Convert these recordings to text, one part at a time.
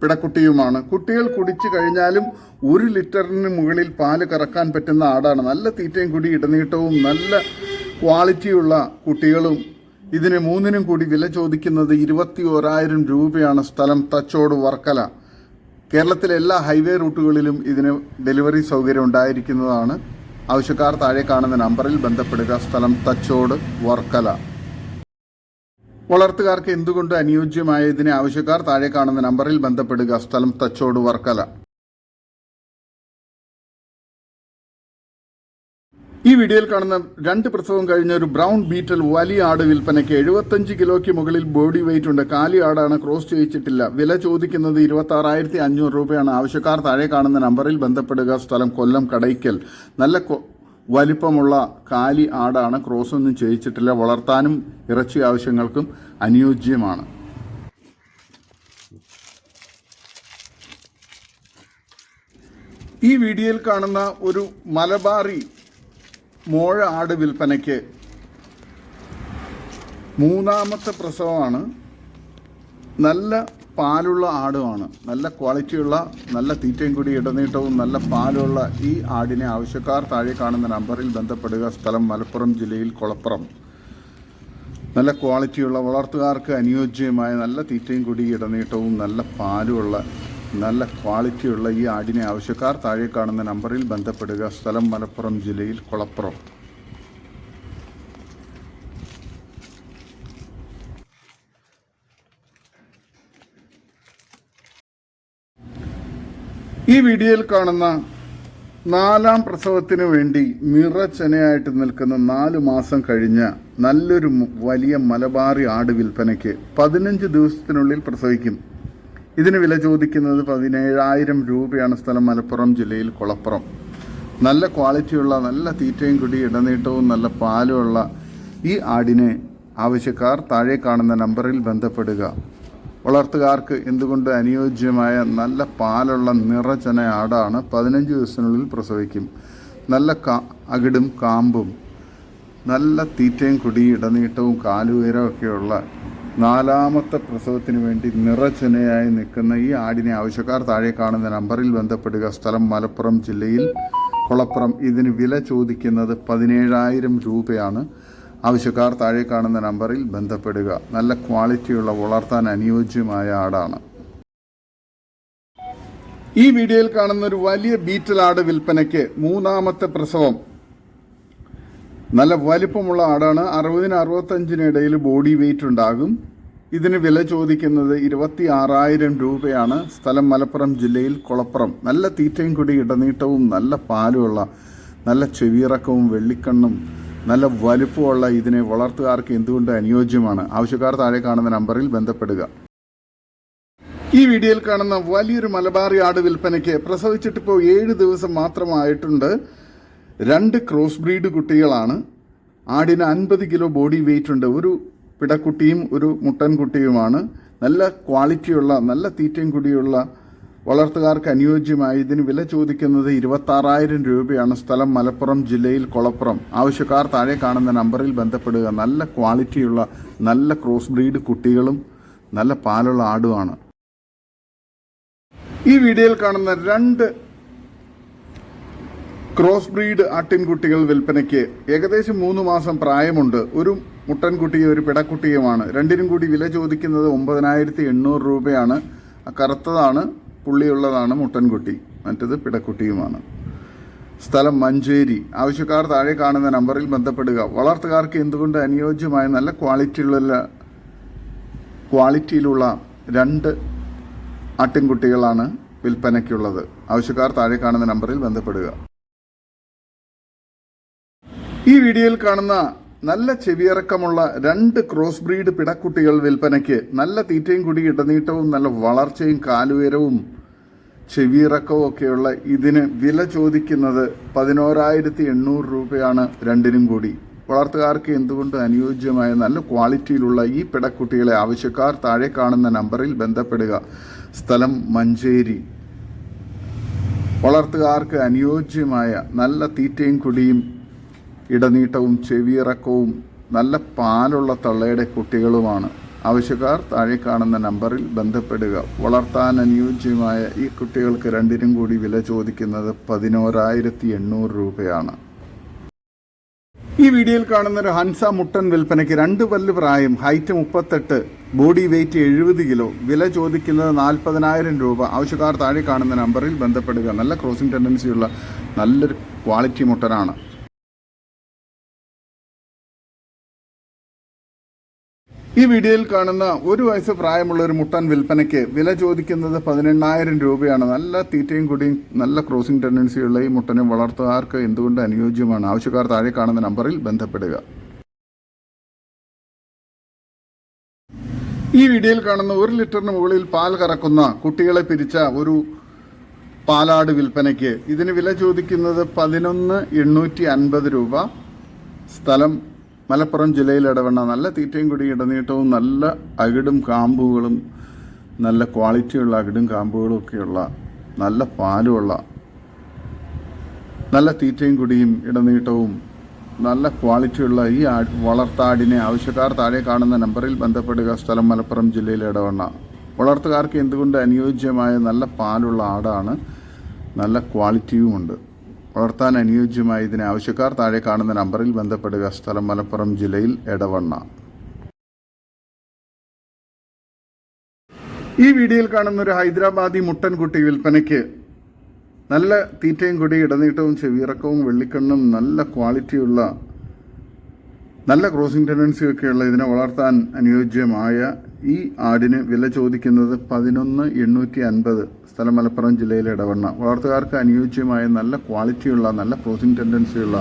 പിടക്കുട്ടിയുമാണ്. കുട്ടികൾ കുടിച്ചു കഴിഞ്ഞാലും ഒരു ലിറ്ററിന് മുകളിൽ പാൽ കറക്കാൻ പറ്റുന്ന ആടാണ്. നല്ല തീറ്റയും കൂടി ഇടനീട്ടവും നല്ല ക്വാളിറ്റിയുള്ള കുട്ടികളും ഇതിന് മൂന്നിനും കൂടി വില ചോദിക്കുന്നത് ഇരുപത്തി ഓരായിരം രൂപയാണ് സ്ഥലം തച്ചോട് വർക്കല. കേരളത്തിലെ എല്ലാ ഹൈവേ റൂട്ടുകളിലും ഇതിന് ഡെലിവറി സൗകര്യം ഉണ്ടായിരിക്കുന്നതാണ്. ആവശ്യക്കാർ താഴെ കാണുന്ന നമ്പറിൽ ബന്ധപ്പെടുക. സ്ഥലം തച്ചോട് വർക്കല. വളർത്തുകാർക്ക് എന്തുകൊണ്ട് അനുയോജ്യമായ ഇതിനെ ആവശ്യക്കാർ താഴെ കാണുന്ന നമ്പറിൽ ബന്ധപ്പെടുക? സ്ഥലം തച്ചോട് വർക്കല. ഈ വീഡിയോയിൽ കാണുന്ന രണ്ട് പ്രസവം കഴിഞ്ഞ ഒരു ബ്രൗൺ ബീറ്റൽ വലിയ ആട് വിൽപ്പനയ്ക്ക് എഴുപത്തഞ്ച് കിലോയ്ക്ക് മുകളിൽ ബോഡി വെയിറ്റ് ഉണ്ട്. കാലി ആടാണ് ക്രോസ് ചെയ്യിച്ചിട്ടില്ല. വില ചോദിക്കുന്നത് ഇരുപത്തി ആറായിരത്തി അഞ്ഞൂറ് രൂപയാണ്. ആവശ്യക്കാർ താഴെ കാണുന്ന നമ്പറിൽ ബന്ധപ്പെടുക. സ്ഥലം കൊല്ലം കടയ്ക്കൽ. നല്ല വലിപ്പമുള്ള കാലി ആടാണ്. ക്രോസ് ഒന്നും ചെയ്യിച്ചിട്ടില്ല. വളർത്താനും ഇറച്ചി ആവശ്യങ്ങൾക്കും അനുയോജ്യമാണ്. ഈ വീഡിയോയിൽ കാണുന്ന ഒരു മലബാറി മോഴ ആട് വിൽപ്പനയ്ക്ക് മൂന്നാമത്തെ പ്രസവമാണ്. നല്ല പാലുള്ള ആടുമാണ്. നല്ല ക്വാളിറ്റിയുള്ള നല്ല തീറ്റയും കൂടി ഇടനീട്ടവും നല്ല പാലുള്ള ഈ ആടിനെ ആവശ്യക്കാർ താഴെ കാണുന്ന നമ്പറിൽ ബന്ധപ്പെടുക. സ്ഥലം മലപ്പുറം ജില്ലയിൽ കൊളപ്പുറം. നല്ല ക്വാളിറ്റിയുള്ള വളർത്തുകാർക്ക് അനുയോജ്യമായ നല്ല തീറ്റയും കൂടി ഇടനീട്ടവും നല്ല പാലുമുള്ള നല്ല ക്വാളിറ്റിയുള്ള ഈ ആടിനെ ആവശ്യക്കാർ താഴെ കാണുന്ന നമ്പറിൽ ബന്ധപ്പെടുക. സ്ഥലം മലപ്പുറം ജില്ലയിൽ കൊളപ്പുറം. ഈ വീഡിയോയിൽ കാണുന്ന നാലാം പ്രസവത്തിന് വേണ്ടി നിറച്ചനയായിട്ട് നിൽക്കുന്ന നാല് മാസം കഴിഞ്ഞ നല്ലൊരു വലിയ മലബാറി ആട് വിൽപ്പനയ്ക്ക് പതിനഞ്ച് ദിവസത്തിനുള്ളിൽ പ്രസവിക്കും. ഇതിന് വില ചോദിക്കുന്നത് പതിനേഴായിരം രൂപയാണ് സ്ഥലം മലപ്പുറം ജില്ലയിൽ കുളപ്പുറം. നല്ല ക്വാളിറ്റിയുള്ള നല്ല തീറ്റയും കുടി ഇടനീട്ടവും നല്ല പാലുമുള്ള ഈ ആടിനെ ആവശ്യക്കാർ താഴെ കാണുന്ന നമ്പറിൽ ബന്ധപ്പെടുക. വളർത്തുകാർക്ക് എന്തുകൊണ്ട് അനുയോജ്യമായ നല്ല പാലുള്ള നിറചന ആടാണ് പതിനഞ്ച് ദിവസത്തിനുള്ളിൽ പ്രസവിക്കും. നല്ല കാ അകിടും കാമ്പും നല്ല തീറ്റയും കുടി ഇടനീട്ടവും കാലുയരമൊക്കെയുള്ള നാലാമത്തെ പ്രസവത്തിന് വേണ്ടി നിറചനയായി നിൽക്കുന്ന ഈ ആടിനെ ആവശ്യക്കാർ താഴെ കാണുന്ന നമ്പറിൽ ബന്ധപ്പെടുക. സ്ഥലം മലപ്പുറം ജില്ലയിൽ. കുളപ്പുറം. ഇതിന് വില ചോദിക്കുന്നത് പതിനേഴായിരം രൂപയാണ്. ആവശ്യക്കാർ താഴെ കാണുന്ന നമ്പറിൽ ബന്ധപ്പെടുക. നല്ല ക്വാളിറ്റിയുള്ള വളർത്താൻ അനുയോജ്യമായ ആടാണ്. ഈ വീഡിയോയിൽ കാണുന്ന ഒരു വലിയ ബീറ്റൽ ആട് വിൽപ്പനയ്ക്ക് മൂന്നാമത്തെ പ്രസവം. നല്ല വലിപ്പമുള്ള ആടാണ്. അറുപതിന് അറുപത്തഞ്ചിന് ഇടയിൽ ബോഡി വെയിറ്റ് ഉണ്ടാകും. ഇതിന് വില ചോദിക്കുന്നത് ഇരുപത്തി ആറായിരം രൂപയാണ്. സ്ഥലം മലപ്പുറം ജില്ലയിൽ കുളപ്പുറം. നല്ല തീറ്റയും കൂടി ഇടനീട്ടവും നല്ല പാലുമുള്ള നല്ല ചെവിയിറക്കവും വെള്ളിക്കണ്ണും നല്ല വലുപ്പമുള്ള ഇതിനെ വളർത്തുകാർക്ക് എന്തുകൊണ്ട് അനുയോജ്യമാണ്? ആവശ്യക്കാർ താഴെ കാണുന്ന നമ്പറിൽ ബന്ധപ്പെടുക. ഈ വീഡിയോയിൽ കാണുന്ന വലിയൊരു മലബാറി ആട് വിൽപ്പനയ്ക്ക് പ്രസവിച്ചിട്ടിപ്പോൾ ഏഴ് ദിവസം മാത്രമായിട്ടുണ്ട്. രണ്ട് ക്രോസ് ബ്രീഡ് കുട്ടികളാണ്. ആടിന് അൻപത് കിലോ ബോഡി വെയിറ്റ് ഉണ്ട്. ഒരു പിടക്കുട്ടിയും ഒരു മുട്ടൻകുട്ടിയുമാണ്. നല്ല ക്വാളിറ്റിയുള്ള നല്ല തീറ്റയും കുടിയുള്ള വളർത്തുകാർക്ക് അനുയോജ്യമായി ഇതിന് വില ചോദിക്കുന്നത് ഇരുപത്താറായിരം രൂപയാണ്. സ്ഥലം മലപ്പുറം ജില്ലയിൽ കൊളപ്പുറം. ആവശ്യക്കാർ താഴെ കാണുന്ന നമ്പറിൽ ബന്ധപ്പെടുക. നല്ല ക്വാളിറ്റിയുള്ള നല്ല ക്രോസ് ബ്രീഡ് കുട്ടികളും നല്ല പാലുള്ള ആടുമാണ്. ഈ വീഡിയോയിൽ കാണുന്ന രണ്ട് ക്രോസ് ബ്രീഡ് ആട്ടിൻകുട്ടികൾ വിൽപ്പനയ്ക്ക് ഏകദേശം മൂന്ന് മാസം പ്രായമുണ്ട്. ഒരു മുട്ടൻകുട്ടിയും ഒരു പിടക്കുട്ടിയുമാണ്. രണ്ടിനും കൂടി വില ചോദിക്കുന്നത് ഒമ്പതിനായിരത്തി എണ്ണൂറ് രൂപയാണ്. കറുത്തതാണ്. പുള്ളിയുള്ളതാണ് മുട്ടൻകുട്ടി. മറ്റത് പിടക്കുട്ടിയുമാണ്. സ്ഥലം മഞ്ചേരി. ആവശ്യക്കാർ താഴെ കാണുന്ന നമ്പറിൽ ബന്ധപ്പെടുക. വളർത്തുകാർക്ക് എന്തുകൊണ്ട് അനുയോജ്യമായ നല്ല ക്വാളിറ്റിയുള്ള ക്വാളിറ്റിയിലുള്ള രണ്ട് ആട്ടിൻകുട്ടികളാണ് വിൽപ്പനയ്ക്കുള്ളത്. ആവശ്യക്കാർ താഴെ കാണുന്ന നമ്പറിൽ ബന്ധപ്പെടുക. ഈ വീഡിയോയിൽ കാണുന്ന നല്ല ചെവിയിറക്കമുള്ള രണ്ട് ക്രോസ് ബ്രീഡ് പിടക്കുട്ടികൾ വിൽപ്പനയ്ക്ക് നല്ല തീറ്റയും കൂടി ഇടനീട്ടവും നല്ല വളർച്ചയും കാലുയരവും ചെവിയിറക്കവും ഒക്കെയുള്ള ഇതിന് വില ചോദിക്കുന്നത് പതിനോരായിരത്തി എണ്ണൂറ് രൂപയാണ് രണ്ടിനും കൂടി. വളർത്തുകാർക്ക് എന്തുകൊണ്ട് അനുയോജ്യമായ നല്ല ക്വാളിറ്റിയിലുള്ള ഈ പിടക്കുട്ടികളെ ആവശ്യക്കാർ താഴെ കാണുന്ന നമ്പറിൽ ബന്ധപ്പെടുക. സ്ഥലം മഞ്ചേരി. വളർത്തുകാർക്ക് അനുയോജ്യമായ നല്ല തീറ്റയും കുടിയും ഇടനീട്ടവും ചെവിയിറക്കവും നല്ല പാലുള്ള തള്ളയുടെ കുട്ടികളുമാണ്. ആവശ്യക്കാർ താഴെ കാണുന്ന നമ്പറിൽ ബന്ധപ്പെടുക. വളർത്താൻ അനുയോജ്യമായ ഈ കുട്ടികൾക്ക് രണ്ടിനും കൂടി വില ചോദിക്കുന്നത് പതിനോരായിരത്തി എണ്ണൂറ് രൂപയാണ്. ഈ വീഡിയോയിൽ കാണുന്ന ഒരു ഹൻസ മുട്ടൻ വിൽപ്പനയ്ക്ക് രണ്ട് പല്ല് പ്രായം ഹൈറ്റ് മുപ്പത്തെട്ട് ബോഡി വെയ്റ്റ് എഴുപത് കിലോ വില ചോദിക്കുന്നത് നാൽപ്പതിനായിരം രൂപ. ആവശ്യക്കാർ താഴെ കാണുന്ന നമ്പറിൽ ബന്ധപ്പെടുക. നല്ല ക്രോസിംഗ് ടെൻഡൻസിയുള്ള നല്ലൊരു ക്വാളിറ്റി മുട്ടനാണ്. ഈ വീഡിയോയിൽ കാണുന്ന ഒരു വയസ്സ് പ്രായമുള്ള ഒരു മുട്ടൻ വിൽപ്പനയ്ക്ക് വില ചോദിക്കുന്നത് പതിനെണ്ണായിരം രൂപയാണ്. നല്ല തീറ്റയും കുടിയും നല്ല ക്രോസിംഗ് ടെൻഡൻസിയുള്ള ഈ മുട്ടനെ വളർത്തുകാർക്ക് എന്തുകൊണ്ട് അനുയോജ്യമാണ്? ആവശ്യക്കാർ താഴെ കാണുന്ന നമ്പറിൽ ബന്ധപ്പെടുക. ഈ വീഡിയോയിൽ കാണുന്ന ഒരു ലിറ്ററിന് മുകളിൽ പാൽ കറക്കുന്ന കുട്ടികളെ പിരിച്ച ഒരു പാലാട് വിൽപ്പനയ്ക്ക് ഇതിന് വില ചോദിക്കുന്നത് പതിനൊന്ന് എണ്ണൂറ്റി അൻപത് രൂപ. സ്ഥലം മലപ്പുറം ജില്ലയിൽ ഇടവണ്ണ നല്ല തീറ്റയും കുടി ഇടനീട്ടവും നല്ല അകിടും കാമ്പുകളും നല്ല ക്വാളിറ്റിയുള്ള അകിടും കാമ്പുകളും ഒക്കെയുള്ള നല്ല പാലുമുള്ള നല്ല തീറ്റയും കുടിയും ഇടനീട്ടവും നല്ല ക്വാളിറ്റിയുള്ള ഈ വളർത്താടിനെ ആവശ്യക്കാർ താഴെ കാണുന്ന നമ്പറിൽ ബന്ധപ്പെടുക. സ്ഥലം മലപ്പുറം ജില്ലയിലെ ഇടവണ്ണ വളർത്തുകാർക്ക് എന്തുകൊണ്ട് അനുയോജ്യമായ നല്ല പാലുള്ള ആടാണ് നല്ല ക്വാളിറ്റിയുമുണ്ട്. വളർത്താൻ അനുയോജ്യമായ ഇതിന് ആവശ്യക്കാർ താഴെ കാണുന്ന നമ്പറിൽ ബന്ധപ്പെടുക. സ്ഥലം മലപ്പുറം ജില്ലയിൽ എടവണ്ണ. ഈ വീഡിയോയിൽ കാണുന്ന ഒരു ഹൈദരാബാദി മുട്ടൻകുട്ടി വിൽപ്പനയ്ക്ക് നല്ല തീറ്റയും കൊടി ഇടനീട്ടവും ചെവിയിറക്കവും വെള്ളിക്കണ്ണും നല്ല ക്വാളിറ്റിയുള്ള നല്ല ക്രോസിംഗ് ടെൻഡൻസി ഒക്കെയുള്ള ഇതിനെ വളർത്താൻ അനുയോജ്യമായ ഈ ആടിന് വില ചോദിക്കുന്നത് പതിനൊന്ന് എണ്ണൂറ്റി അൻപത് സ്ഥലം മലപ്പുറം ജില്ലയിലെ ഇടവണ്ണ. വളർത്തുകാർക്ക് അനുയോജ്യമായ നല്ല ക്വാളിറ്റിയുള്ള നല്ല ക്രോസിംഗ് ടെൻഡൻസിയുള്ള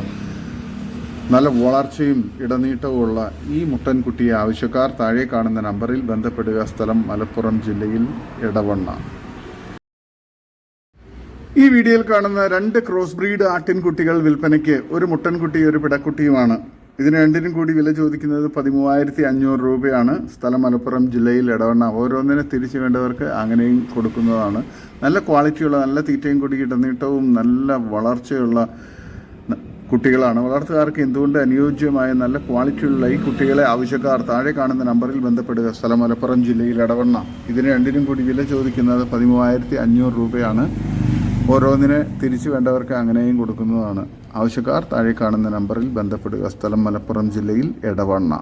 നല്ല വളർച്ചയും ഇടനീട്ടവുമുള്ള ഈ മുട്ടൻകുട്ടിയെ ആവശ്യക്കാർ താഴെ കാണുന്ന നമ്പറിൽ ബന്ധപ്പെടുക. സ്ഥലം മലപ്പുറം ജില്ലയിൽ ഇടവണ്ണ. ഈ വീഡിയോയിൽ കാണുന്ന രണ്ട് ക്രോസ് ബ്രീഡ് ആട്ടിൻകുട്ടികൾ വിൽപ്പനയ്ക്ക് ഒരു മുട്ടൻകുട്ടി ഒരു പിടക്കുട്ടിയുമാണ്. ഇതിന് രണ്ടിനും കൂടി വില ചോദിക്കുന്നത് പതിമൂവായിരത്തി അഞ്ഞൂറ് രൂപയാണ്. സ്ഥലം മലപ്പുറം ജില്ലയിൽ ഇടവണ്ണ. ഓരോന്നിനെ തിരിച്ചു വേണ്ടവർക്ക് അങ്ങനെയും കൊടുക്കുന്നതാണ്. നല്ല ക്വാളിറ്റിയുള്ള നല്ല തീറ്റയും കൂടി ഇടനീട്ടവും നല്ല വളർച്ചയുള്ള കുട്ടികളാണ്. വളർത്തുകാർക്ക് എന്തുകൊണ്ട് അനുയോജ്യമായ നല്ല ക്വാളിറ്റിയുള്ള ഈ കുട്ടികളെ ആവശ്യക്കാർ താഴെ കാണുന്ന നമ്പറിൽ ബന്ധപ്പെടുക. സ്ഥലം മലപ്പുറം ജില്ലയിൽ ഇടവണ്ണ. ഇതിന് രണ്ടിനും കൂടി വില ചോദിക്കുന്നത് പതിമൂവായിരത്തി അഞ്ഞൂറ് രൂപയാണ്. ഓരോന്നിനെ തിരിച്ചു വേണ്ടവർക്ക് അങ്ങനെയും കൊടുക്കുന്നതാണ്. ആവശ്യക്കാർ താഴെ കാണുന്ന നമ്പറിൽ ബന്ധപ്പെടുക. സ്ഥലം മലപ്പുറം ജില്ലയിൽ എടവണ്ണ.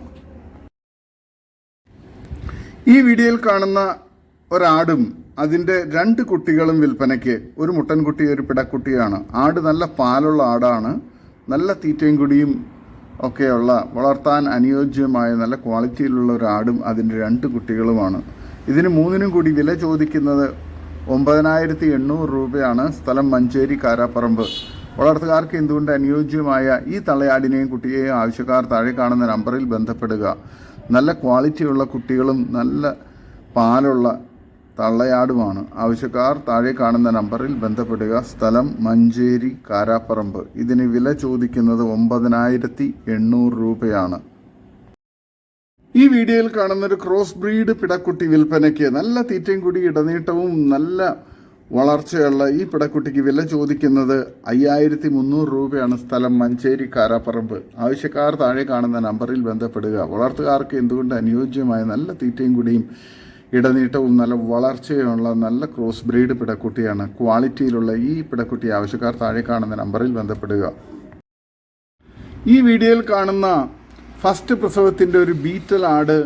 ഈ വീഡിയോയിൽ കാണുന്ന ഒരാടും അതിന്റെ രണ്ട് കുട്ടികളും വിൽപ്പനയ്ക്ക് ഒരു മുട്ടൻകുട്ടി ഒരു പിടക്കുട്ടിയാണ്. ആട് നല്ല പാലുള്ള ആടാണ്. നല്ല തീറ്റയും കുടിയും ഒക്കെയുള്ള വളർത്താൻ അനുയോജ്യമായ നല്ല ക്വാളിറ്റിയിലുള്ള ഒരു ആടും അതിന്റെ രണ്ട് കുട്ടികളുമാണ്. ഇതിന് മൂന്നിനും കൂടി വില ചോദിക്കുന്നത് ഒമ്പതിനായിരത്തി എണ്ണൂറ് രൂപയാണ് സ്ഥലം മഞ്ചേരി കാരാപ്പറമ്പ്. വളർത്തുകാർക്ക് എന്തുകൊണ്ട് അനുയോജ്യമായ ഈ തള്ളയാടിനെയും കുട്ടിയെയും ആവശ്യക്കാർ താഴെ കാണുന്ന നമ്പറിൽ ബന്ധപ്പെടുക. നല്ല ക്വാളിറ്റിയുള്ള കുട്ടികളും നല്ല പാലുള്ള തള്ളയാടുമാണ്. ആവശ്യക്കാർ താഴെ കാണുന്ന നമ്പറിൽ ബന്ധപ്പെടുക. സ്ഥലം മഞ്ചേരി കാരാപ്പറമ്പ്. ഇതിന് വില ചോദിക്കുന്നത് ഒമ്പതിനായിരത്തി എണ്ണൂറ് രൂപയാണ്. ഈ വീഡിയോയിൽ കാണുന്ന ഒരു ക്രോസ് ബ്രീഡ് പിടക്കുട്ടി വിൽപ്പനയ്ക്ക് നല്ല തീറ്റയും കൂടി ഇടനീട്ടവും നല്ല വളർച്ചയുള്ള ഈ പിടക്കുട്ടിക്ക് വില ചോദിക്കുന്നത് അയ്യായിരത്തി മുന്നൂറ് രൂപയാണ് സ്ഥലം മഞ്ചേരി കാരാപ്പറമ്പ്. ആവശ്യക്കാർ താഴെ കാണുന്ന നമ്പറിൽ ബന്ധപ്പെടുക. വളർത്തുകാർക്ക് എന്തുകൊണ്ട് അനുയോജ്യമായ നല്ല തീറ്റയും കൂടിയും ഇടനീട്ടവും നല്ല വളർച്ചയുള്ള നല്ല ക്രോസ് ബ്രീഡ് പിടക്കുട്ടിയാണ് ക്വാളിറ്റിയിലുള്ള ഈ പിടക്കുട്ടി ആവശ്യക്കാർ താഴെ കാണുന്ന നമ്പറിൽ ബന്ധപ്പെടുക. ഈ വീഡിയോയിൽ കാണുന്ന ഫസ്റ്റ് പ്രസവത്തിന്റെ ഒരു ബീറ്റൽ ആട്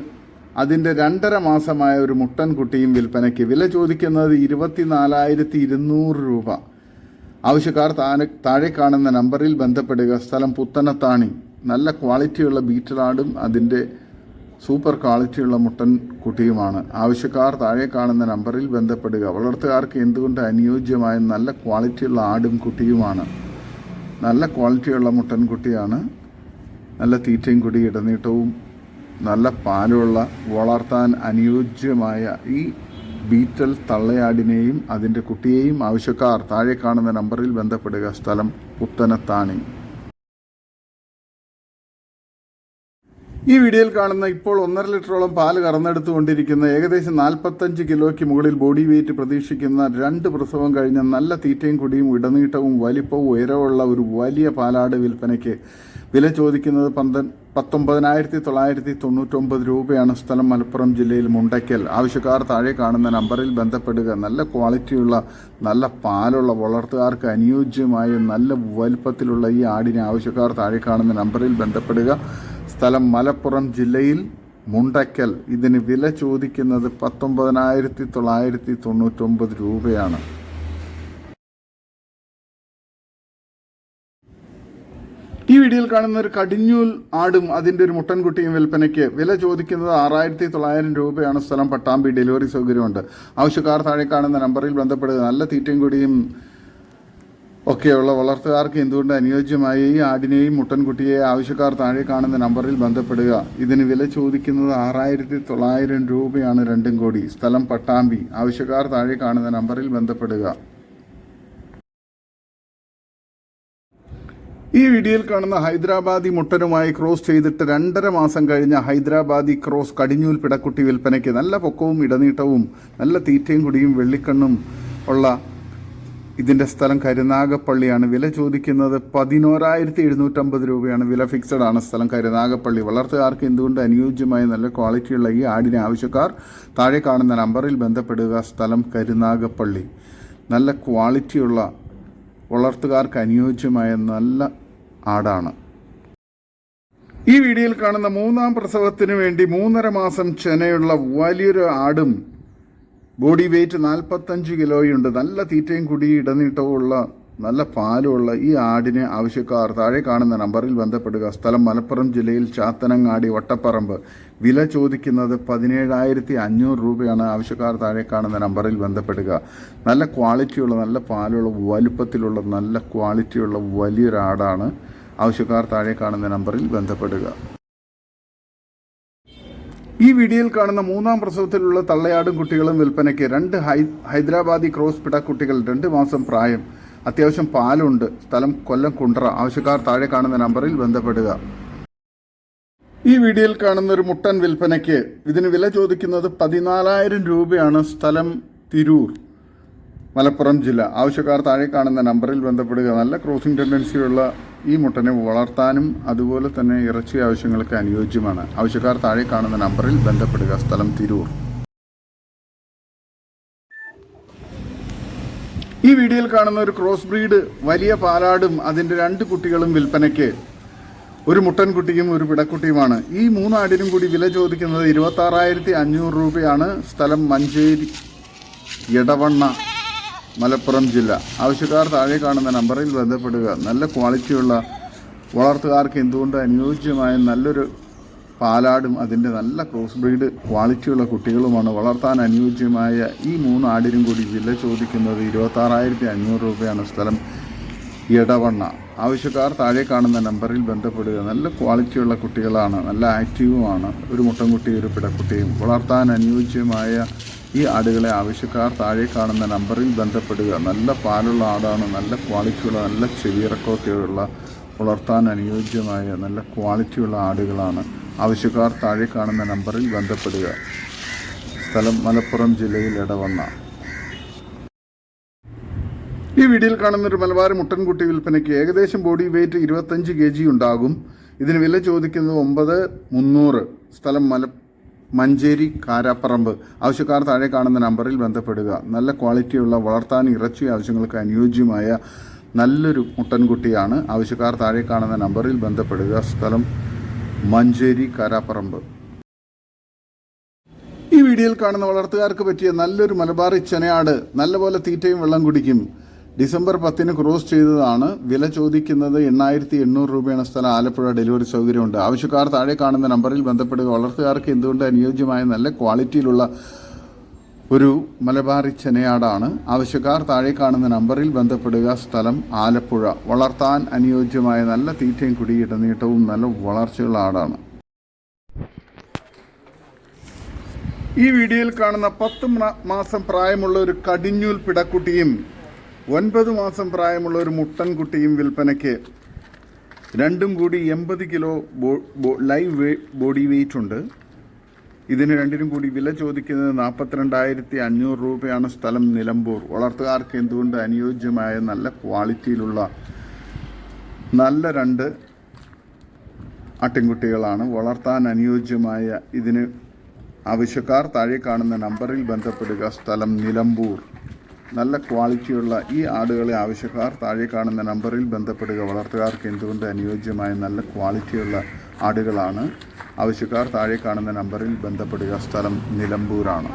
അതിന്റെ രണ്ടര മാസമായ ഒരു മുട്ടൻ കുട്ടിയും വിൽപ്പനയ്ക്ക് വില ചോദിക്കുന്നത് ഇരുപത്തിനാലായിരത്തി ഇരുന്നൂറ് രൂപ. ആവശ്യക്കാർ താഴെ താഴെ കാണുന്ന നമ്പറിൽ ബന്ധപ്പെടുക. സ്ഥലം പുത്തനത്താണി. നല്ല ക്വാളിറ്റിയുള്ള ബീറ്റൽ ആടും അതിന്റെ സൂപ്പർ ക്വാളിറ്റിയുള്ള മുട്ടൻ കുട്ടിയുമാണ്. ആവശ്യക്കാർ താഴെ കാണുന്ന നമ്പറിൽ ബന്ധപ്പെടുക. വളർത്തുകാർക്ക് എന്തുകൊണ്ട് അനുയോജ്യമായ നല്ല ക്വാളിറ്റിയുള്ള ആടും കുട്ടിയുമാണ്? നല്ല ക്വാളിറ്റിയുള്ള മുട്ടൻകുട്ടിയാണ് നല്ല തീറ്റയും കൂടി ഇടനീട്ടവും നല്ല പാലുള്ള വളർത്താൻ അനുയോജ്യമായ ഈ ബീറ്റൽ തള്ളയാടിനെയും അതിന്റെ കുട്ടിയെയും ആവശ്യക്കാർ താഴെ കാണുന്ന നമ്പറിൽ ബന്ധപ്പെടുക. സ്ഥലം പുത്തനത്താണി. ഈ വീഡിയോയിൽ കാണുന്ന ഇപ്പോൾ ഒന്നര ലിറ്ററോളം പാൽ കറന്നെടുത്തുകൊണ്ടിരിക്കുന്ന ഏകദേശം നാൽപ്പത്തഞ്ച് കിലോയ്ക്ക് മുകളിൽ ബോഡി വെയിറ്റ് പ്രതീക്ഷിക്കുന്ന രണ്ട് പ്രസവം കഴിഞ്ഞ നല്ല തീറ്റയും കുടിയും ഇടനീട്ടവും വലിപ്പവും ഉയരവുമുള്ള ഒരു വലിയ പാലാട് വിൽപ്പനയ്ക്ക് വില ചോദിക്കുന്നത് പന്ത പത്തൊമ്പതിനായിരത്തി തൊള്ളായിരത്തി തൊണ്ണൂറ്റൊമ്പത് രൂപയാണ് സ്ഥലം മലപ്പുറം ജില്ലയിൽ മുണ്ടയ്ക്കൽ. ആവശ്യക്കാർ താഴെ കാണുന്ന നമ്പറിൽ ബന്ധപ്പെടുക. നല്ല ക്വാളിറ്റിയുള്ള നല്ല പാലുള്ള വളർത്തുകാർക്ക് അനുയോജ്യമായ നല്ല വലിപ്പത്തിലുള്ള ഈ ആടിനെ ആവശ്യക്കാർ താഴെ കാണുന്ന നമ്പറിൽ ബന്ധപ്പെടുക. സ്ഥലം മലപ്പുറം ജില്ലയിൽ മുണ്ടക്കൽ. ഇതിന് വില ചോദിക്കുന്നത് പത്തൊമ്പതിനായിരത്തി തൊള്ളായിരത്തി തൊണ്ണൂറ്റൊമ്പത് രൂപയാണ്. ഈ വീഡിയോയിൽ കാണുന്ന ഒരു കടിഞ്ഞൂൽ ആടും അതിന്റെ ഒരു മുട്ടൻകുട്ടിയും വിൽപ്പനയ്ക്ക് വില ചോദിക്കുന്നത് ആറായിരത്തി തൊള്ളായിരം രൂപയാണ്. സ്ഥലം പട്ടാമ്പി ഡെലിവറി സൗകര്യമുണ്ട്. ആവശ്യക്കാർ താഴെ കാണുന്ന നമ്പറിൽ ബന്ധപ്പെടുക. നല്ല തീറ്റയും കൂടിയും ഒക്കെയുള്ള വളർത്തുകാർക്ക് എന്തുകൊണ്ട് അനുയോജ്യമായ ഈ ആടിനെയും മുട്ടൻകുട്ടിയെ ആവശ്യക്കാർ താഴെ കാണുന്ന നമ്പറിൽ ബന്ധപ്പെടുക? ഇതിന് വില ചോദിക്കുന്നത് ആറായിരത്തി തൊള്ളായിരം രൂപയാണ് രണ്ടും കോടി. സ്ഥലം പട്ടാമ്പി. ആവശ്യക്കാർ താഴെ കാണുന്ന നമ്പറിൽ ബന്ധപ്പെടുക. ഈ വീഡിയോയിൽ കാണുന്ന ഹൈദരാബാദി മുട്ടനുമായി ക്രോസ് ചെയ്തിട്ട് രണ്ടര മാസം കഴിഞ്ഞ ഹൈദരാബാദി ക്രോസ് കടിഞ്ഞൂൽ പിടക്കുട്ടി വിൽപ്പനയ്ക്ക് നല്ല പൊക്കവും ഇടനീട്ടവും നല്ല തീറ്റയും കുടിയും വെള്ളിക്കണ്ണും ഉള്ള ഇതിന്റെ സ്ഥലം കരുനാഗപ്പള്ളിയാണ്. വില ചോദിക്കുന്നത് പതിനോരായിരത്തി എഴുന്നൂറ്റമ്പത് രൂപയാണ്. വില ഫിക്സഡ് ആണ് സ്ഥലം കരുനാഗപ്പള്ളി. വളർത്തുകാർക്ക് എന്തുകൊണ്ട് അനുയോജ്യമായ നല്ല ക്വാളിറ്റിയുള്ള ഈ ആടിനെ ആവശ്യക്കാർ താഴെ കാണുന്ന നമ്പറിൽ ബന്ധപ്പെടുക? സ്ഥലം കരുനാഗപ്പള്ളി. നല്ല ക്വാളിറ്റിയുള്ള വളർത്തുകാർക്ക് അനുയോജ്യമായ നല്ല ആടാണ്. ഈ വീഡിയോയിൽ കാണുന്ന മൂന്നാം പ്രസവത്തിന് വേണ്ടി മൂന്നര മാസം ചെനയുള്ള വലിയൊരു ആടും ബോഡി വെയ്റ്റ് നാൽപ്പത്തഞ്ച് കിലോയുണ്ട്. നല്ല തീറ്റയും കുടി ഇടനീട്ടവുമുള്ള നല്ല പാലുമുള്ള ഈ ആടിനെ ആവശ്യക്കാർ താഴെ കാണുന്ന നമ്പറിൽ ബന്ധപ്പെടുക. സ്ഥലം മലപ്പുറം ജില്ലയിൽ ചാത്തനങ്ങാടി വട്ടപ്പറമ്പ്. വില ചോദിക്കുന്നത് പതിനേഴായിരത്തി അഞ്ഞൂറ് രൂപയാണ്. ആവശ്യക്കാർ താഴെ കാണുന്ന നമ്പറിൽ ബന്ധപ്പെടുക. നല്ല ക്വാളിറ്റിയുള്ള നല്ല പാലുള്ള വലുപ്പത്തിലുള്ള നല്ല ക്വാളിറ്റിയുള്ള വലിയൊരാടാണ് ആവശ്യക്കാർ താഴെ കാണുന്ന നമ്പറിൽ ബന്ധപ്പെടുക. ഈ വീഡിയോയിൽ കാണുന്ന മൂന്നാം പ്രസവത്തിലുള്ള തള്ളയാടും കുട്ടികളും വിൽപ്പനയ്ക്ക് രണ്ട് ഹൈ ഹൈദരാബാദി ക്രോസ് പിട കുട്ടികൾ രണ്ട് മാസം പ്രായം. അത്യാവശ്യം പാലുണ്ട്. സ്ഥലം കൊല്ലം കുണ്ട്ര. ആവശ്യക്കാർ താഴെ കാണുന്ന നമ്പറിൽ ബന്ധപ്പെടുക. ഈ വീഡിയോയിൽ കാണുന്ന ഒരു മുട്ടൻ വിൽപ്പനയ്ക്ക് ഇതിന് വില ചോദിക്കുന്നത് പതിനാലായിരം രൂപയാണ്. സ്ഥലം തിരൂർ. മലപ്പുറം ജില്ല. ആവശ്യക്കാർ താഴെ കാണുന്ന നമ്പറിൽ ബന്ധപ്പെടുക. നല്ല ക്രോസിംഗ് ടെൻഡൻസിയുള്ള ഈ മുട്ടനെ വളർത്താനും അതുപോലെ തന്നെ ഇറച്ചി ആവശ്യങ്ങൾക്ക് അനുയോജ്യമാണ്. ആവശ്യക്കാർ താഴെ കാണുന്ന നമ്പറിൽ ബന്ധപ്പെടുക. സ്ഥലം തിരൂർ. ഈ വീഡിയോയിൽ കാണുന്ന ഒരു ക്രോസ് ബ്രീഡ് വലിയ പാലാടും അതിന്റെ രണ്ട് കുട്ടികളും വിൽപ്പനയ്ക്ക് ഒരു മുട്ടൻകുട്ടിയും ഒരു പിടക്കുട്ടിയുമാണ്. ഈ മൂന്നാടിനും കൂടി വില ചോദിക്കുന്നത് ഇരുപത്താറായിരത്തി അഞ്ഞൂറ് രൂപയാണ്. സ്ഥലം മഞ്ചേരി എടവണ്ണ. മലപ്പുറം ജില്ല. ആവശ്യക്കാർ താഴെ കാണുന്ന നമ്പറിൽ ബന്ധപ്പെടുക. നല്ല ക്വാളിറ്റിയുള്ള വളർത്തുകാർക്ക് എന്തുകൊണ്ട് അനുയോജ്യമായ നല്ലൊരു പാലാടും അതിന്റെ നല്ല ക്രോസ് ബ്രീഡ് ക്വാളിറ്റിയുള്ള കുട്ടികളുമാണ് വളർത്താൻ അനുയോജ്യമായ ഈ മൂന്ന് ആടിനും കൂടി വില ചോദിക്കുന്നത് ഇരുപത്താറായിരത്തി അഞ്ഞൂറ് രൂപയാണ് സ്ഥലം ഇടവണ്ണ ആവശ്യക്കാർ താഴെ കാണുന്ന നമ്പറിൽ ബന്ധപ്പെടുക. നല്ല ക്വാളിറ്റിയുള്ള കുട്ടികളാണ്. നല്ല ആക്റ്റീവുമാണ്. ഒരു മുട്ടൻകുട്ടി ഒരു പിടക്കുട്ടിയും വളർത്താൻ അനുയോജ്യമായ ഈ ആടുകളെ ആവശ്യക്കാർ താഴെ കാണുന്ന നമ്പറിൽ ബന്ധപ്പെടുക. നല്ല പാലുള്ള ആടാണ്. നല്ല ക്വാളിറ്റിയുള്ള നല്ല ചെവിയിറക്കമൊക്കെയുള്ള വളർത്താൻ അനുയോജ്യമായ നല്ല ക്വാളിറ്റിയുള്ള ആടുകളാണ്. ആവശ്യക്കാർ താഴെ കാണുന്ന നമ്പറിൽ ബന്ധപ്പെടുക. സ്ഥലം മലപ്പുറം ജില്ലയിൽ ഇടവന്ന ഈ വീഡിയോയിൽ കാണുന്ന ഒരു മലബാർ മുട്ടൻകുട്ടി വിൽപ്പനയ്ക്ക് ഏകദേശം ബോഡി വെയിറ്റ് ഇരുപത്തഞ്ച് കെ ജി ഉണ്ടാകും. ഇതിന് വില ചോദിക്കുന്നത് ഒമ്പത് മുന്നൂറ്. സ്ഥലം മല മഞ്ചേരി കാരാപ്പറമ്പ്. ആവശ്യക്കാർ താഴെ കാണുന്ന നമ്പറിൽ ബന്ധപ്പെടുക. നല്ല ക്വാളിറ്റിയുള്ള വളർത്താൻ ഇറച്ചി ആവശ്യങ്ങൾക്ക് അനുയോജ്യമായ നല്ലൊരു മുട്ടൻകുട്ടിയാണ്. ആവശ്യക്കാർ താഴെ കാണുന്ന നമ്പറിൽ ബന്ധപ്പെടുക. സ്ഥലം മഞ്ചേരി കാരാപ്പറമ്പ്. ഈ വീഡിയോയിൽ കാണുന്ന വളർത്തുകാർക്ക് പറ്റിയ നല്ലൊരു മലബാറി ചെനയാട്. നല്ലപോലെ തീറ്റയും വെള്ളം കുടിക്കും. ഡിസംബർ പത്തിന് ക്രോസ് ചെയ്തതാണ് വില ചോദിക്കുന്നത് എണ്ണായിരത്തി എണ്ണൂറ് രൂപയാണ് സ്ഥലം. ആലപ്പുഴ ഡെലിവറി സൗകര്യമുണ്ട്. ആവശ്യക്കാർ താഴെ കാണുന്ന നമ്പറിൽ ബന്ധപ്പെടുക. വളർത്തുകാർക്ക് എന്തുകൊണ്ട് അനുയോജ്യമായ നല്ല ക്വാളിറ്റിയിലുള്ള ഒരു മലബാറി ചെനയാടാണ്? ആവശ്യക്കാർ താഴെ കാണുന്ന നമ്പറിൽ ബന്ധപ്പെടുക. സ്ഥലം ആലപ്പുഴ. വളർത്താൻ അനുയോജ്യമായ നല്ല തീറ്റയും കുടിയിട്ട നീട്ടവും നല്ല വളർച്ചയുള്ള ആടാണ്. ഈ വീഡിയോയിൽ കാണുന്ന പത്ത് മാസം പ്രായമുള്ള ഒരു കടിഞ്ഞൂൽ പിടക്കുട്ടിയും ഒൻപത് മാസം പ്രായമുള്ള ഒരു മുട്ടൻ കുട്ടിയും വിൽപ്പനയ്ക്ക് രണ്ടും കൂടി എൺപത് കിലോ ലൈവ് ബോഡി വെയിറ്റ് ഉണ്ട്. ഇതിന് രണ്ടിനും കൂടി വില ചോദിക്കുന്നത് നാൽപ്പത്തിരണ്ടായിരത്തി അഞ്ഞൂറ് രൂപയാണ് സ്ഥലം നിലമ്പൂർ. വളർത്തുകാർക്ക് എന്തുകൊണ്ട് അനുയോജ്യമായ നല്ല ക്വാളിറ്റിയിലുള്ള നല്ല രണ്ട് ആട്ടിൻകുട്ടികളാണ്? വളർത്താൻ അനുയോജ്യമായ ഇതിന് ആവശ്യക്കാർ താഴെ കാണുന്ന നമ്പറിൽ ബന്ധപ്പെടുക. സ്ഥലം നിലമ്പൂർ. നല്ല ക്വാളിറ്റിയുള്ള ഈ ആടുകളെ ആവശ്യക്കാർ താഴെ കാണുന്ന നമ്പറിൽ ബന്ധപ്പെടുക. വളർത്തുകാർക്ക് എന്തുകൊണ്ട് അനുയോജ്യമായ നല്ല ക്വാളിറ്റിയുള്ള ആടുകളാണ്? ആവശ്യക്കാർ താഴെ കാണുന്ന നമ്പറിൽ ബന്ധപ്പെടുക. സ്ഥലം നിലമ്പൂരാണ്.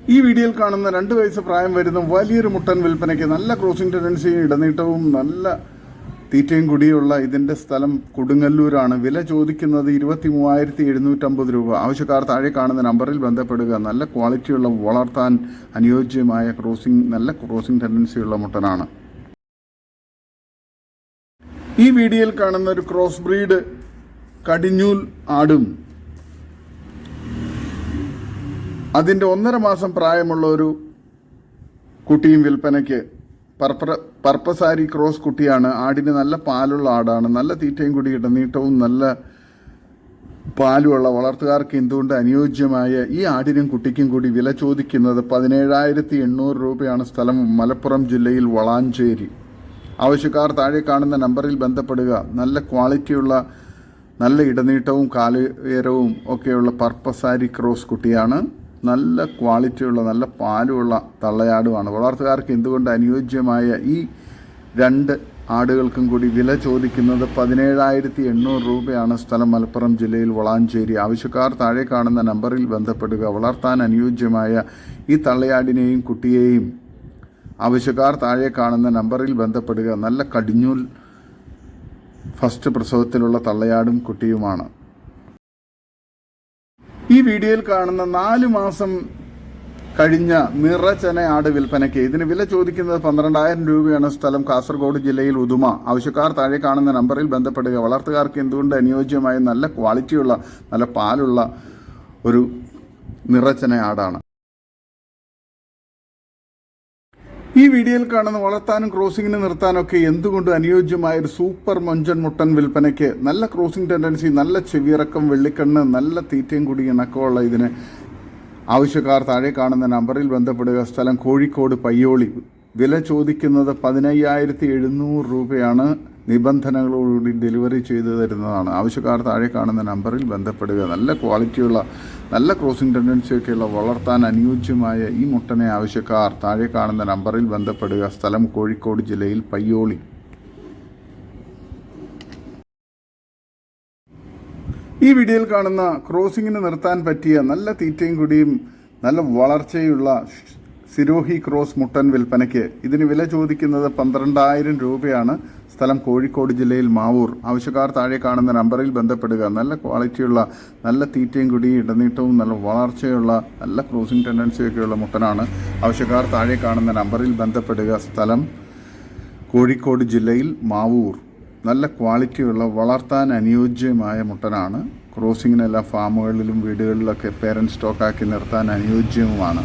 ഈ വീഡിയോയിൽ കാണുന്ന രണ്ട് വയസ്സ് പ്രായം വരുന്ന വലിയൊരു മുട്ടൻ വിൽപ്പനയ്ക്ക് നല്ല ക്രോസിംഗ് ടെൻഡൻസിയും ഇടനീട്ടവും നല്ല തീറ്റയും കുടിയുള്ള ഇതിന്റെ സ്ഥലം കൊടുങ്ങല്ലൂരാണ്. വില ചോദിക്കുന്നത് ഇരുപത്തി മൂവായിരത്തി എഴുന്നൂറ്റമ്പത് രൂപ. ആവശ്യക്കാർ താഴെ കാണുന്ന നമ്പറിൽ ബന്ധപ്പെടുക. നല്ല ക്വാളിറ്റിയുള്ള വളർത്താൻ അനുയോജ്യമായ ക്രോസിംഗ് നല്ല ക്രോസിംഗ് ടെൻഡൻസിയുള്ള മുട്ടനാണ്. ഈ വീഡിയോയിൽ കാണുന്ന ഒരു ക്രോസ് ബ്രീഡ് കടിഞ്ഞൂൽ ആടും. അതിന്റെ ഒന്നര മാസം പ്രായമുള്ള ഒരു കുട്ടിയും വിൽപ്പനയ്ക്ക് പർപ്പ പർപ്പസാരി ക്രോസ് കുട്ടിയാണ്. ആടിന് നല്ല പാലുള്ള ആടാണ്. നല്ല തീറ്റയും കൂടി ഇടനീട്ടവും നല്ല പാലുമുള്ള വളർത്തുകാർക്ക് എന്തുകൊണ്ട് അനുയോജ്യമായ ഈ ആടിനും കുട്ടിക്കും കൂടി വില ചോദിക്കുന്നത് പതിനേഴായിരത്തി എണ്ണൂറ് രൂപയാണ് സ്ഥലം മലപ്പുറം ജില്ലയിൽ വളാഞ്ചേരി. ആവശ്യക്കാർ താഴെ കാണുന്ന നമ്പറിൽ ബന്ധപ്പെടുക. നല്ല ക്വാളിറ്റിയുള്ള നല്ല ഇടനീട്ടവും കാലുയരവും ഒക്കെയുള്ള പർപ്പസാരി ക്രോസ് കുട്ടിയാണ്. നല്ല ക്വാളിറ്റിയുള്ള നല്ല പാലുമുള്ള തള്ളയാടുമാണ്. വളർത്തുകാർക്ക് എന്തുകൊണ്ട് അനുയോജ്യമായ ഈ രണ്ട് ആടുകൾക്കും കൂടി വില ചോദിക്കുന്നത് പതിനേഴായിരത്തി എണ്ണൂറ് രൂപയാണ് സ്ഥലം മലപ്പുറം ജില്ലയിൽ വളാഞ്ചേരി. ആവശ്യക്കാർ താഴെ കാണുന്ന നമ്പറിൽ ബന്ധപ്പെടുക. വളർത്താൻ അനുയോജ്യമായ ഈ തള്ളയാടിനെയും കുട്ടിയെയും ആവശ്യക്കാർ താഴെ കാണുന്ന നമ്പറിൽ ബന്ധപ്പെടുക. നല്ല കടിഞ്ഞൂൽ ഫസ്റ്റ് പ്രസവത്തിലുള്ള തള്ളയാടും കുട്ടിയുമാണ്. ഈ വീഡിയോയിൽ കാണുന്ന നാല് മാസം കഴിഞ്ഞ നിറച്ചന ആട് വിൽപ്പനയ്ക്ക് ഇതിന് വില ചോദിക്കുന്നത് പന്ത്രണ്ടായിരം രൂപയാണ്. സ്ഥലം കാസർഗോഡ് ജില്ലയിൽ ഉദുമ. ആവശ്യക്കാർ താഴെ കാണുന്ന നമ്പറിൽ ബന്ധപ്പെടുക. വളർത്തുകാർക്ക് എന്തുകൊണ്ട് അനുയോജ്യമായ നല്ല ക്വാളിറ്റിയുള്ള നല്ല പാലുള്ള ഒരു നിറച്ചന ആടാണ്. ഈ വീഡിയോയിൽ കാണുന്ന വളർത്താനും ക്രോസിങ്ങിന് നിർത്താനൊക്കെ എന്തുകൊണ്ട് അനുയോജ്യമായ ഒരു സൂപ്പർ മഞ്ചൻ മുട്ടൻ വിൽപ്പനയ്ക്ക് നല്ല ക്രോസിംഗ് ടെൻഡൻസി നല്ല ചെവിയിറക്കം വെള്ളിക്കണ്ണ് നല്ല തീറ്റയും കൂടി ഇണക്കമുള്ള ഇതിന് ആവശ്യക്കാർ താഴെ കാണുന്ന നമ്പറിൽ ബന്ധപ്പെടുക. സ്ഥലം കോഴിക്കോട് പയ്യോളി. വില ചോദിക്കുന്നത് പതിനയ്യായിരത്തി എഴുന്നൂറ് രൂപയാണ്. നിബന്ധനകളോടുകൂടി ഡെലിവറി ചെയ്തു തരുന്നതാണ്. ആവശ്യക്കാർ താഴെ കാണുന്ന നമ്പറിൽ ബന്ധപ്പെടുക. നല്ല ക്വാളിറ്റിയുള്ള നല്ല ക്രോസിംഗ് ടെൻഡൻസിയൊക്കെയുള്ള വളർത്താൻ അനുയോജ്യമായ ഈ മുട്ടനെ ആവശ്യക്കാർ താഴെ കാണുന്ന നമ്പറിൽ ബന്ധപ്പെടുക. സ്ഥലം കോഴിക്കോട് ജില്ലയിൽ പയ്യോളി. ഈ വീഡിയോയിൽ കാണുന്ന ക്രോസിങ്ങിന് നിർത്താൻ പറ്റിയ നല്ല തീറ്റയും കൂടിയും നല്ല വളർച്ചയുള്ള സിരോഹി ക്രോസ് മുട്ടൻ വിൽപ്പനയ്ക്ക്. ഇതിന് വില ചോദിക്കുന്നത് പന്ത്രണ്ടായിരം രൂപയാണ്. സ്ഥലം കോഴിക്കോട് ജില്ലയിൽ മാവൂർ. ആവശ്യക്കാർ താഴെ കാണുന്ന നമ്പറിൽ ബന്ധപ്പെടുക. നല്ല ക്വാളിറ്റിയുള്ള നല്ല തീറ്റയും കുടി ഇടനീട്ടവും നല്ല വളർച്ചയുള്ള നല്ല ക്രോസിംഗ് ടെൻഡൻസിയൊക്കെയുള്ള മുട്ടനാണ്. ആവശ്യക്കാർ താഴെ കാണുന്ന നമ്പറിൽ ബന്ധപ്പെടുക. സ്ഥലം കോഴിക്കോട് ജില്ലയിൽ മാവൂർ. നല്ല ക്വാളിറ്റിയുള്ള വളർത്താൻ അനുയോജ്യമായ മുട്ടനാണ്. ക്രോസിങ്ങിനെല്ലാം ഫാമുകളിലും വീടുകളിലൊക്കെ പേരന്റ് സ്റ്റോക്കാക്കി നിർത്താൻ അനുയോജ്യവുമാണ്.